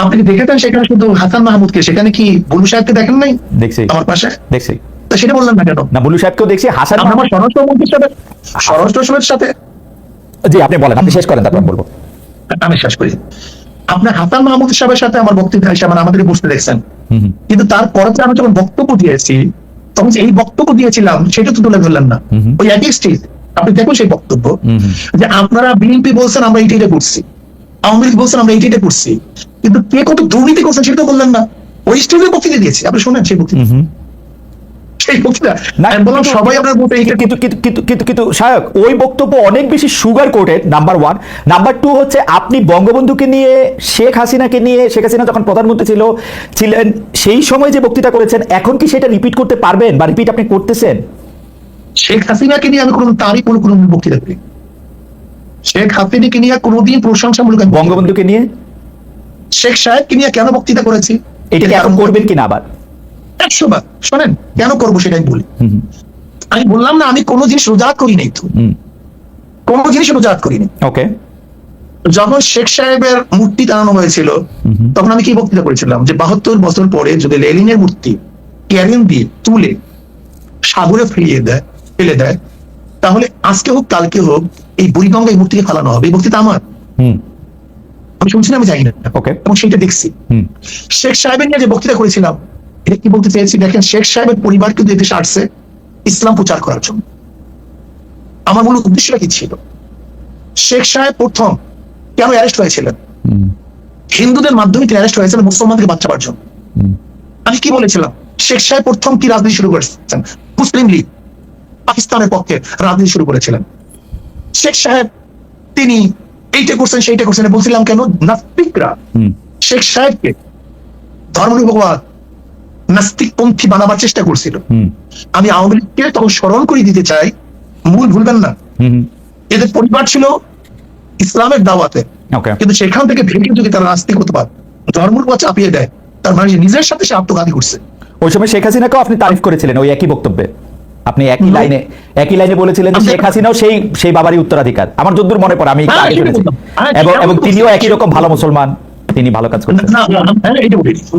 আপনি কি দেখেছেন সেখানে শুধু হাসান মাহমুদকে? সেখানে কি বুলু সাহেবকে দেখেন নাই? দেখছি। আমার পাশে? দেখছি। তো সেটা বললেন না কেন? না বুলু সাহেবকেও দেখছি হাসান আমরা আমার স্বরাষ্ট্রমন্ত্রীর সাথে স্বরাষ্ট্রের সাথে? জি আপনি বলেন আপনি শেষ করেন তারপর বলব। আমি শেষ করি। আপনার হাসান মাহমুদ সাহেবের সাথে আমার বক্তব্য হিসাবে আমাদের বসতে দেখছেন। কিন্তু তারপরে যে আমি যখন বক্তব্য দিয়েছি তখন যে এই বক্তব্য দিয়েছিলাম সেটা তো তুলে ধরলেন না। ওই একই স্টেজ। আপনি দেখুন সেই বক্তব্য। যে আপনারা বিএনপি বলছেন আমরা এইটা করছি আওয়ামী লীগ বলছেন আমরা এইটা করছি কিন্তু কে কত দুর্নীতি করছেন সেটা তো বললেন না। ওই স্টেজে বক্তৃতা দিয়েছি। আপনি শুনেন সেই বক্তৃতা। ওই বক্তব্য অনেক বেশি sugar coated number one number two হচ্ছে আপনি বঙ্গবন্ধুকে নিয়ে শেখ হাসিনাকে নিয়ে শেখ হাসিনা যখন প্রধানমন্ত্রী ছিল ছিলেন সেই সময় যে বক্তৃতা করেছেন এখন কি সেটা রিপিট করতে পারবেন বা রিপিট আপনি করতেছেন? শেখ হাসিনাকে নিয়ে আমি কোনো তারই কোনো কোনো বক্তৃতা করি শেখ হাসিনাকে নিয়ে কোনোদিন প্রশংসামূলক। বঙ্গবন্ধুকে নিয়ে? শেখ সাহেবকে নিয়ে কেন বক্তৃতা করেছি? এটাকে এখন করবেন কিনা আবার? একশো বার শোনেন কেন করব সেটাই বলি। হুম হুম, আমি বললাম না আমি কোনো জিনিস রোজা করি নাই তো। কোনো জিনিস রোজা করিনি ওকে। যখন শেখ সাহেবের মূর্তি টানানো হয়েছিল। তখন আমি কি বক্তৃতা করেছিলাম? যে বাহাত্তর বছর পরে যদি লেলিনের মূর্তি ক্যারিন দিয়ে তুলে সাগরে ফিরিয়ে দেয় ফেলে দেয় তাহলে আজকে হোক কালকে হোক এই বুড়িগঙ্গা এই মূর্তিকে ফেলানো হবে। এই বক্তৃতা আমার। আমি শুনছি না আমি জানি না। ওকে এবং সেটা দেখছি। শেখ সাহেবের নিয়ে যে বক্তৃতা করেছিলাম এটা কি বলতে চেয়েছি? দেখেন শেখ সাহেবের পরিবার কিন্তু এদেশে আসছে ইসলাম প্রচার করার জন্য। আমার মূল উদ্দেশ্যটা কি ছিল? শেখ সাহেব প্রথম কেন অ্যারেস্ট হয়েছিলেন? হিন্দুদের মাধ্যমে তিনি অ্যারেস্ট হয়েছিলেন মুসলমানদের বাচ্চা পাওয়ার জন্য। আমি কি বলেছিলাম? শেখ সাহেব প্রথম কি রাজনীতি শুরু করেছেন? মুসলিম লীগ পাকিস্তানের পক্ষে রাজনীতি শুরু করেছিলেন। শেখ সাহেব তিনি এইটা করছেন সেইটা করছেন বলছিলাম কেন? নাস্তিকরা শেখ সাহেবকে ধর্মনিরপবাদ নাস্তিকপন্থী বানাবার চেষ্টা করছিল। আমি আওয়ামী লীগকে তখন স্মরণ করে দিতে চাই মূল ভুলবেন না। এদের পরিবার ছিল ইসলামের দাওয়াতে। কিন্তু সেখান থেকে ভেঙে যদি তারা নাস্তিক হতে নাস্তিকতাবাদ ধর্মনিরপবাদ চাপিয়ে দেয় তার মানে নিজের সাথে সে আত্মঘাতী করছে। ওই সময় শেখ হাসিনাকেও আপনি তারিফ করেছিলেন ওই একই বক্তব্যে। আপনি একই লাইনে একই লাইনে বলেছিলেন যে আমি- শেখ হাসিনাও সেই সেই বাবারই উত্তরাধিকার। আমার যদ্দূর মনে পড়ে আমি হ্যাঁ, আগে শুনেছি। হ্যাঁ, এবং এবং তিনিও একই রকম ভালো মুসলমান তিনি ভালো কাজ করছেন হ্যাঁ,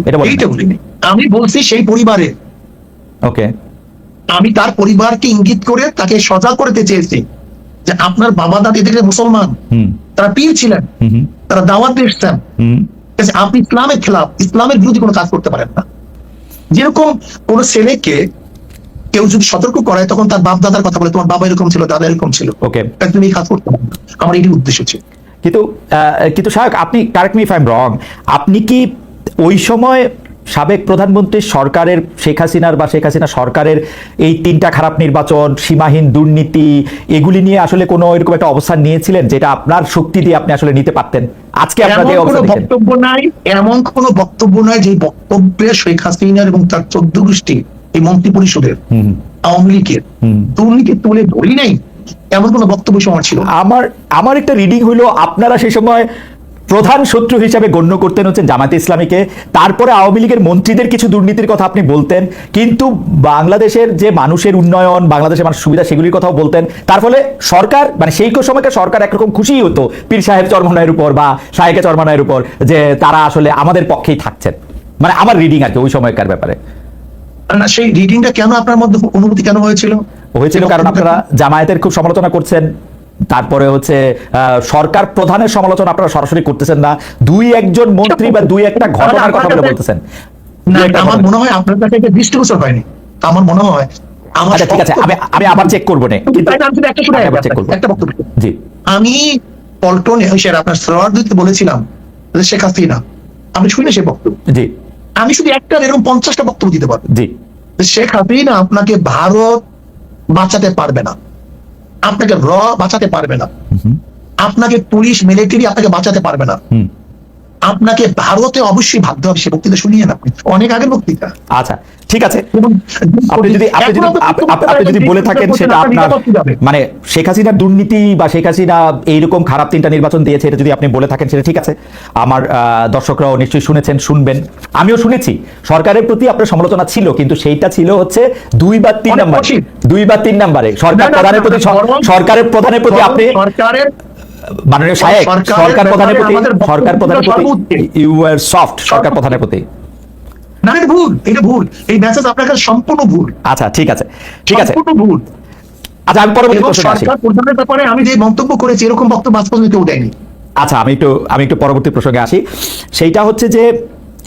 এটা বলেন। আমি বলছি সেই পরিবারে ওকে। আমি তার পরিবারকে ইঙ্গিত করে তাকে সজাগ করতে চেয়েছি যে আপনার বাবা দাদি থেকে মুসলমান তারা পীর ছিলেন তারা দাওয়াত দিয়ে এসছেন। ঠিক আছে, আপনি ইসলামের খেলাফ ইসলামের বিরুদ্ধে কোনো কাজ করতে পারেন না। যেরকম কোন ছেলেকে কেউ যদি সতর্ক করায় তখন তার বাপ দাদার কথা বলে তোমার বাবা এরকম ছিল দাদা এরকম ছিল। ওকে তুমি এই কাজ করতে আমার এটি উদ্দেশ্য ছিল। কিন্তু কিন্তু সাহেব আপনি correct me if I wrong আপনি কি ওই সময় সাবেক প্রধানমন্ত্রী সরকারের শেখ হাসিনার বা শেখ হাসিনা সরকারের এই তিনটা খারাপ নির্বাচন সীমাহীন দুর্নীতি এগুলি নিয়ে আসলে কোনো এরকম একটা অবস্থান নিয়েছিলেন যেটা আপনার শক্তি দিয়ে আপনি আসলে নিতে পারতেন? আজকে আপনার দেখেন। বক্তব্য নাই এমন কোনো বক্তব্য নাই যে বক্তব্যে শেখ হাসিনার এবং তার চোদ্দ গোষ্ঠী এই মন্ত্রী পরিষদের আওয়ামী লীগের। দুর্নীতি তুলে ধরি নাই এমন কোনো বক্তব্য সময় ছিল আমার আমার একটা রিডিং হইল আপনারা সেই সময় প্রধান শত্রু হিসাবে গণ্য করতেন হচ্ছেন জামাতে ইসলামীকে। তারপরে আওয়ামী লীগের মন্ত্রীদের কিছু দুর্নীতির কথা আপনি বলতেন কিন্তু বাংলাদেশের যে মানুষের উন্নয়ন বাংলাদেশের মানুষের সুবিধা সেগুলির কথাও বলতেন। তার ফলে সরকার মানে সেই সময়কার সরকার একরকম খুশি হতো পীর সাহেব চরমনায়ের উপর বা শাহেকে চরমনায়ের উপর যে তারা আসলে আমাদের পক্ষেই থাকছেন। মানে আমার রিডিং আর কি ওই সময়কার ব্যাপারে। না সেই রিডিংটা কেন আপনার মধ্যে অনুভূতি কেন হয়েছিল? হয়েছিল কারণ আপনারা জামায়াতের খুব সমালোচনা করছেন তারপরে হচ্ছে সরকার প্রধানের সমালোচনা আপনারা সরাসরি করতেছেন না দুই একজন মন্ত্রী বা দুই একটা ঘটনার কথা বলে বলতেছেন। আমার মনে হয় আপনার কাছে এটা দৃষ্টিগোচর হয়নি। আমার মনে হয় আমার আচ্ছা ঠিক আছে আমি আমি আবার চেক করব জি। আমি পল্টনে আপনার সরোয়ার বলেছিলাম শেখ হাসিনা আমি শুনি সেই বক্তব্য। জি। আমি শুধু একটা এরকম পঞ্চাশটা বক্তব্য দিতে পারব। জি। শেখ হাসিনা আপনাকে ভারত বাঁচাতে পারবে না। আপনাকে র বাঁচাতে পারবে না। আপনাকে পুলিশ মিলিটারি আপনাকে বাঁচাতে পারবে না। আপনাকে ভারতে অবশ্যই ভাবতে হবে সে বক্তৃতা শুনিয়ে না আপনি। অনেক আগের বক্তৃতা। আচ্ছা ঠিক আছে। আপনি যদি আপনি যদি আপনি যদি বলে থাকেন সেটা আপনার মানে শেখ হাসিনার দুর্নীতি বা শেখ হাসিনা এইরকম খারাপ তিনটা নির্বাচন দিয়েছে এটা যদি আপনি বলে থাকেন সেটা ঠিক আছে। আমার আহ, দর্শকরাও নিশ্চয়ই শুনেছেন শুনবেন। আমিও শুনেছি। সরকারের প্রতি আপনার সমালোচনা ছিল কিন্তু সেইটা ছিল হচ্ছে দুই বা তিন নাম্বার। দুই বা তিন নাম্বারে। সরকার প্রধানের প্রতি সরকারের প্রধানের প্রতি আপনি সরকারের মাননীয় সাহেব সরকার প্রধানের প্রতি সরকার প্রধানের প্রতি। ইউ আর সফট সরকার প্রধানের প্রতি। না এটা ভুল এটা ভুল। এই মেসেজ আপনার কাছে সম্পূর্ণ ভুল। আচ্ছা ঠিক আছে ঠিক আছে। সম্পূর্ণ ভুল। আচ্ছা আমি পরবর্তী প্রশ্নে আসি। সরকার প্রধানের ব্যাপারে আমি যে মন্তব্য করেছি এরকম বক্তব্য আজ পর্যন্ত কেউ দেয়নি। আচ্ছা আমি একটু আমি একটু পরবর্তী প্রসঙ্গে আসি। সেইটা হচ্ছে যে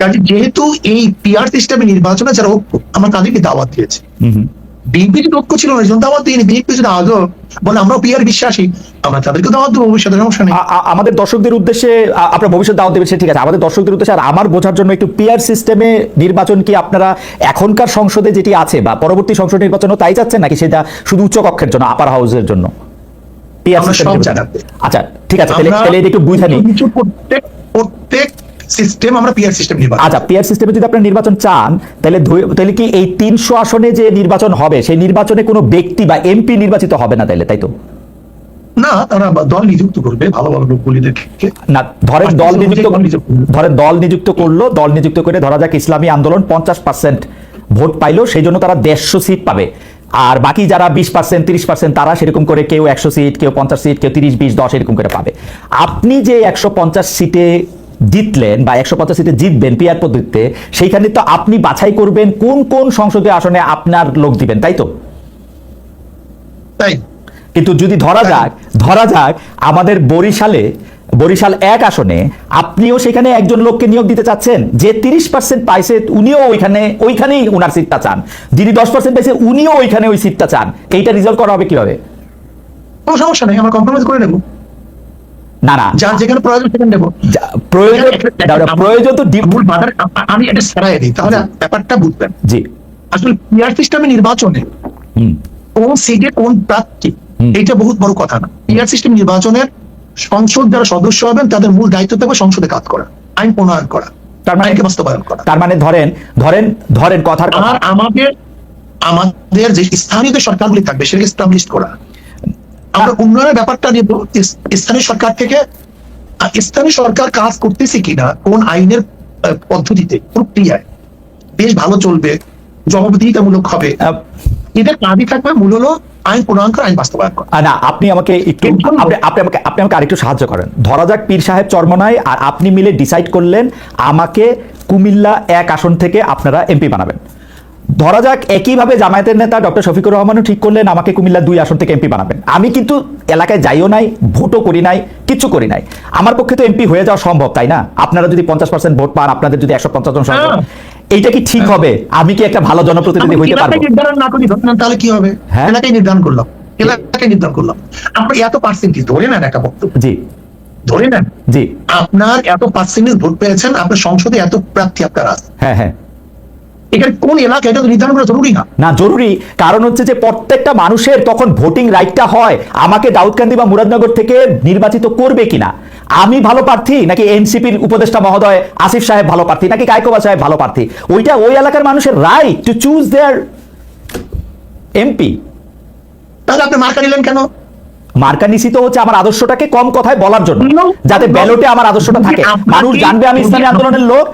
কাজে যেহেতু এই পিয়ার সিস্টেমে নির্বাচনে যারা ঐক্য আমরা তাদেরকে দাওয়াত দিয়েছি। বিএনপি যদি ঐক্য ছিল না জন্য দাওয়াত দিইনি বিএনপি যদি আদৌ বলে আমরা পিয়ার বিশ্বাসী আমরা তাদেরকে দাওয়াত দেবো ভবিষ্যতে সমস্যা নেই। আমাদের দর্শকদের উদ্দেশ্যে আপনার ভবিষ্যৎ দাওয়াত দেবেন সে ঠিক আছে। আমাদের দর্শকদের উদ্দেশ্যে আর আমার বোঝার জন্য একটু পিয়ার সিস্টেমে নির্বাচন কি আপনারা এখনকার সংসদে যেটি আছে বা পরবর্তী সংসদ নির্বাচনও তাই চাচ্ছেন নাকি সেটা শুধু উচ্চ কক্ষের জন্য আপার হাউসের জন্য? সিস্টেম। আচ্ছা ঠিক আছে তাহলে একটু বুঝানি প্রত্যেক সিস্টেম আমরা পিয়ার সিস্টেম নির্বাচন আচ্ছা পিয়ার সিস্টেমে যদি আপনি নির্বাচন চান তাহলে তাহলে কি এই তিনশো আসনে যে নির্বাচন হবে সেই নির্বাচনে কোনো ব্যক্তি বা এমপি নির্বাচিত হবে না তাইলে তাই তো? না তারা দল নিযুক্ত করবে ভালো ভালো লোকগুলিদেরকে না ধরেন দল নিযুক্ত। ধরেন দল নিযুক্ত করল দল নিযুক্ত করে ধরা যাক ইসলামী আন্দোলন পঞ্চাশ পার্সেন্ট ভোট পাইলো সেই জন্য তারা দেড়শো সিট পাবে। আর বাকি যারা বিশ পার্সেন্ট তিরিশ পার্সেন্ট তারা সেরকম করে কেউ একশো সিট কেউ পঞ্চাশ সিট কেউ তিরিশ বিশ দশ এরকম করে পাবে। আপনি যে একশো পঞ্চাশ সিটে জিতলেন বা একশো পঞ্চাশ সিটে জিতবেন পিয়ার পদ্ধতিতে সেইখানে তো আপনি বাছাই করবেন কোন কোন সংসদীয় আসনে আপনার লোক দিবেন তাই তো? তাই। কিন্তু যদি ধরা যাক ধরা যাক আমাদের বরিশালে বরিশাল এক আসনে আপনিও সেখানে একজন লোককে নিয়োগ দিতে চাচ্ছেন যে তিরিশ পার্সেন্ট পাইছে উনিও ওইখানে ওইখানেই উনার সিটটা চান। যিনি দশ পার্সেন্ট পাইছে উনিও ওইখানে ওই সিটটা চান। এইটা রিজলভ করা হবে কীভাবে? কোনো সমস্যা নেই আমরা কম্প্রোমাইজ করে নেব। না না যার যেখানে প্রয়োজন সেখানে নেব। প্রয়োজন প্রয়োজন তো মূল বাধার আমি এটা সারাই দিই। তাহলে ব্যাপারটা বুঝবেন। জি। আসলে পিয়ার সিস্টেমে নির্বাচনে কোন সিটে কোন প্রার্থী এটা বহুত বড় কথা না। পিয়ার সিস্টেম নির্বাচনের সংসদ যারা সদস্য হবেন তাদের মূল দায়িত্ব থাকবে সংসদে কাজ করা আইন প্রণয়ন করা তার মানে বাস্তবায়ন করা। তার মানে ধরেন ধরেন ধরেন কথার কথা। আর আমাদের আমাদের যে স্থানীয় সরকারগুলি থাকবে সেটাকে করা। আমরা উন্নয়নের ব্যাপারটা নিয়ে স্থানীয় সরকার থেকে স্থানীয় সরকার কাজ করতেছে কিনা কোন আইনের পদ্ধতিতে প্রক্রিয়ায় বেশ ভালো চলবে জবাবদিহিতামূলক হবে এটা কাজই থাকবে মূল হলো আইন প্রণয়ন করা আইন বাস্তবায়ন করা। না আপনি আমাকে একটু আপনি আমাকে আপনি আমাকে আরেকটু সাহায্য করেন। ধরা যাক পীর সাহেব চরমনায় আর আপনি মিলে ডিসাইড করলেন আমাকে কুমিল্লা এক আসন থেকে আপনারা এমপি বানাবেন। ধরা যাক একইভাবে জামায়াতের নেতা ডক্টর শফিকুর রহমানও ঠিক করলেন আমাকে কুমিল্লা দুই আসন থেকে এমপি বানাবেন। আমি কিন্তু এলাকায় যাইও নাই ভোটও করি নাই কিচ্ছু করি নাই। আমার পক্ষে তো এমপি হয়ে যাওয়া সম্ভব তাই না? আপনারা যদি পঞ্চাশ পার্সেন্ট ভোট পান আপনাদের যদি একশো পঞ্চাশ জন হ্যাঁ। এইটা কি ঠিক হবে? আমি কি একটা ভালো জনপ্রতিনিধি হইতে পারব? নির্ধারণ না করি তাহলে কি হবে? হ্যাঁ। এলাকায় নির্ধারণ করলাম। এলাকায় নির্ধারণ করলাম। আমরা এত পার্সেন্টেজ ধরে নেন একটা বক্তব্য। জি। ধরে নেন। জি। আপনার এত পার্সেন্টেজ ভোট পেয়েছেন আপনার সংসদে এত প্রার্থী আপনার আছে। হ্যাঁ হ্যাঁ। এখানে কোন এলাকা এটা নির্ধারণ করা জরুরি না। না জরুরি। কারণ হচ্ছে যে প্রত্যেকটা মানুষের তখন ভোটিং রাইটটা হয় আমাকে দাউদকান্দি বা মুরাদনগর থেকে নির্বাচিত করবে কিনা। আমি ভালো প্রার্থী নাকি এনসিপির উপদেষ্টা মহোদয় আসিফ সাহেব ভালো প্রার্থী নাকি কায়কোবা সাহেব ভালো প্রার্থী? ওইটা ওই এলাকার মানুষের right to choose their MP তাহলে আপনি মার্কা নিলেন কেন? মার্কা নিশ্চিত হচ্ছে আমার আদর্শটাকে কম কথায় বলার জন্য। যাতে ব্যালটে আমার আদর্শটা থাকে। মানুষ জানবে আমি ইসলামী আন্দোলনের লোক।